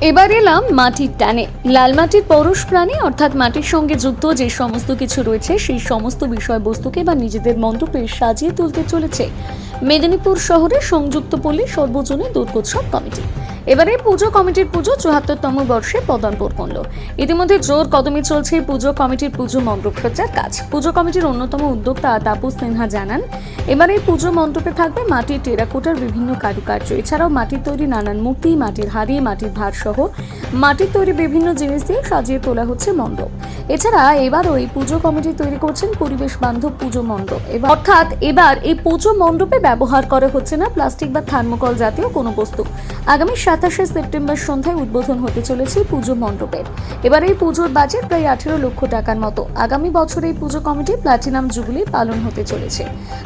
এবার এলাম মাটির টানে। লাল মাটির পরশ প্রাণী, অর্থাৎ মাটির সঙ্গে যুক্ত যে সমস্ত কিছু রয়েছে, সেই সমস্ত বিষয়বস্তুকে বা নিজেদের মন্তব্যে সাজিয়ে তুলতে চলেছে। মেদিনীপুর শহরে সংযুক্ত পল্লী সর্বজনীন দুর্গোৎসব কমিটি। এবারে পুজো কমিটির পুজো চুয়াত্তরতম বর্ষে পদার্পণ করল। ইতিমধ্যে জোর কদমে চলছে পুজো কমিটির পুজো মণ্ডপ সজ্জার কাজ। পুজো কমিটির অন্যতম উদ্যোক্তা তাপস সিনহা জানান, এবারে পুজো মণ্ডপে থাকবে মাটির টেরাকোটার বিভিন্ন কারুকার্য। এছাড়াও মাটির তৈরি নানান মূর্তি, মাটির হাড়ি, মাটির ভার সহ মাটির তৈরি বিভিন্ন জিনিস দিয়ে সাজিয়ে তোলা হচ্ছে মণ্ডপ। এছাড়া এবারও এই পুজো কমিটি তৈরি করছেন পরিবেশ বান্ধব পুজো মণ্ডপ। এবার অর্থাৎ এবার এই পুজো মণ্ডপে ব্যবহার করা হচ্ছে না প্লাস্টিক বা থার্মোকল জাতীয় কোনো বস্তু। আগামী সাতাশে সেপ্টেম্বর সন্ধ্যায় উদ্বোধন হতে চলেছে পুজো মণ্ডপের। এবার এই পুজোর বাজেট প্রায় আঠেরো লক্ষ টাকার মতো। আগামী বছর এই পুজো কমিটি প্লাটিনাম জুবিলি পালন হতে চলেছে।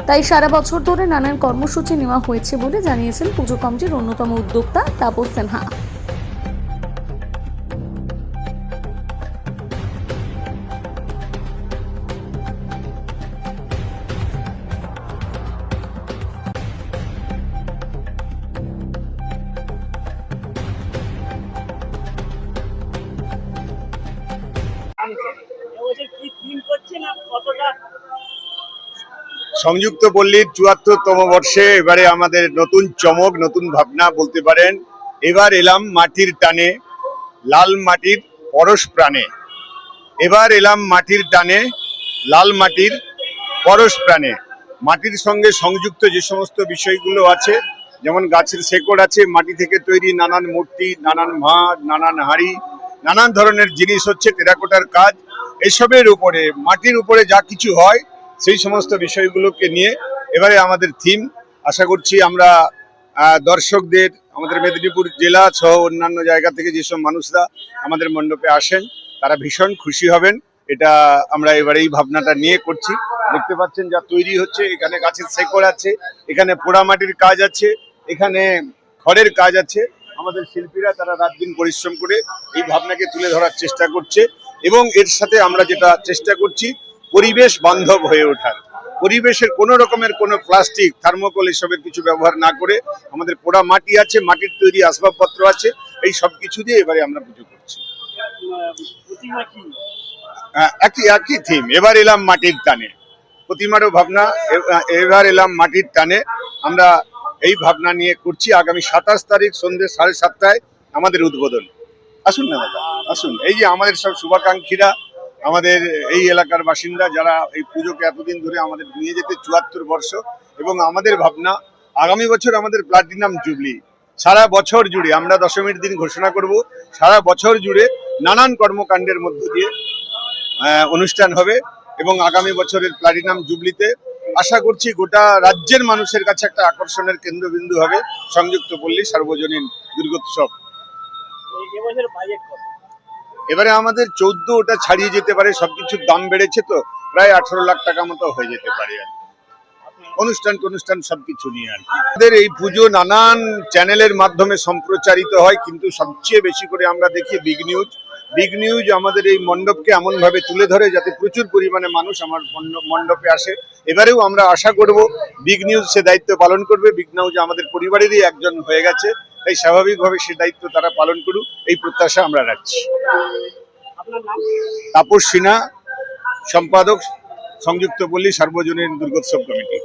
তাই সারা বছর ধরে নানান কর্মসূচি নেওয়া হয়েছে বলে জানিয়েছেন পুজো কমিটির অন্যতম উদ্যোক্তা তাপস সিনহা। সংযুক্ত পল্লীর চুয়াত্তরতম বর্ষে এবারে আমাদের নতুন চমক, নতুন ভাবনা বলতে পারেন, এবার এলাম মাটির টানে, লাল মাটির পরশ প্রাণে। এবার এলাম মাটির টানে, লাল মাটির পরশ প্রাণে। মাটির সঙ্গে সংযুক্ত যে সমস্ত বিষয়গুলো আছে, যেমন গাছের শেকড় আছে, মাটি থেকে তৈরি নানান মূর্তি, নানান ভাঁড় নানান হাড়ি, নানান ধরনের জিনিস হচ্ছে টেরাকোটার কাজ। এসবের উপরে, মাটির উপরে যা কিছু হয়, সেই সমস্ত বিষয়গুলোকে নিয়ে এবারে আমাদের থিম আশা করছি আমরা দর্শকদের, আমাদের মেদিনীপুর জেলা সহ অন্যান্য জায়গা থেকে যেসব মানুষরা আমাদের মণ্ডপে আসেন, তারা ভীষণ খুশি হবেন। এটা আমরা এবারে এই ভাবনাটা নিয়ে করছি। দেখতে পাচ্ছেন যা তৈরি হচ্ছে, এখানে গাছের শেকড় আছে, এখানে পোড়ামাটির কাজ আছে, এখানে খড়ের কাজ আছে। আমাদের শিল্পীরা তারা রাত দিন পরিশ্রম করে এই ভাবনাকে তুলে ধরার চেষ্টা করছে। এবং এর সাথে আমরা যেটা চেষ্টা করছি পরিবেশ বান্ধব হয়ে ওঠার। পরিবেশের কোনো রকমের কোনো প্লাস্টিক থার্মোকল এসবের কিছু ব্যবহার না করে আমাদের পোড়া মাটি আছে মাটির তৈরি আসবাবপত্র আছে এই সব কিছু দিয়ে এবারে আমরা পুজো করছি। আহ, একই একই থিম এবার এলাম মাটির টানে। প্রতিমারও ভাবনা এবার এলাম মাটির টানে। আমরা এই ভাবনা নিয়ে করছি আগামী সাতাশ তারিখ সন্ধ্যে সাড়ে সাতটায় আমাদের উদ্বোধন। আসুন না দাদা। আসুন, এই যে আমাদের সব শুভাকাঙ্ক্ষীরা, আমাদের এই এলাকার বাসিন্দা যারা এই পুজোকে এতদিন ধরে আমাদের নিয়ে যেতে চুয়াত্তর বর্ষ এবং আমাদের ভাবনা, আগামী বছর আমাদের প্লাটিনাম জুবলি। সারা বছর জুড়ে আমরা দশমীর দিন ঘোষণা করব, সারা বছর জুড়ে নানান কর্মকাণ্ডের মধ্য দিয়ে অনুষ্ঠান হবে এবং আগামী বছরের প্লাটিনাম জুবলিতে আশা করছি গোটা রাজ্যের মানুষের কাছে একটা আকর্ষণের কেন্দ্রবিন্দু হবে সংযুক্ত পল্লী সার্বজনীন দুর্গোৎসব। এবারে আমাদের চৌদ্দ ওটা ছাড়িয়ে যেতে পারে, সবকিছুর দাম বেড়েছে তো, প্রায় আঠারো লাখ টাকা মতো হয়ে যেতে পারে আর। অনুষ্ঠান টনুষ্ঠান সবকিছু নিয়ে আর। আমাদের এই পুজো নানান চ্যানেলের মাধ্যমে সম্প্রচারিত হয়, কিন্তু সবচেয়ে বেশি করে আমরা দেখি বিগ নিউজ বিগ নিউজ আমাদের এই মণ্ডপকে এমনভাবে তুলে ধরে যাতে প্রচুর পরিমাণে মানুষ আমার মণ্ড- মণ্ডপে আসে এবারেও আমরা আশা করব বিগ নিউজ সে দায়িত্ব পালন করবে বিগ নিউজ আমাদের পরিবারেরই একজন হয়ে গেছে তাই স্বাভাবিকভাবে সে দায়িত্ব তারা পালন করুক এই প্রত্যাশা আমরা রাখছি। তাপস সিনহা সম্পাদক সংযুক্ত পল্লী সার্বজনীন দুর্গোৎসব কমিটি।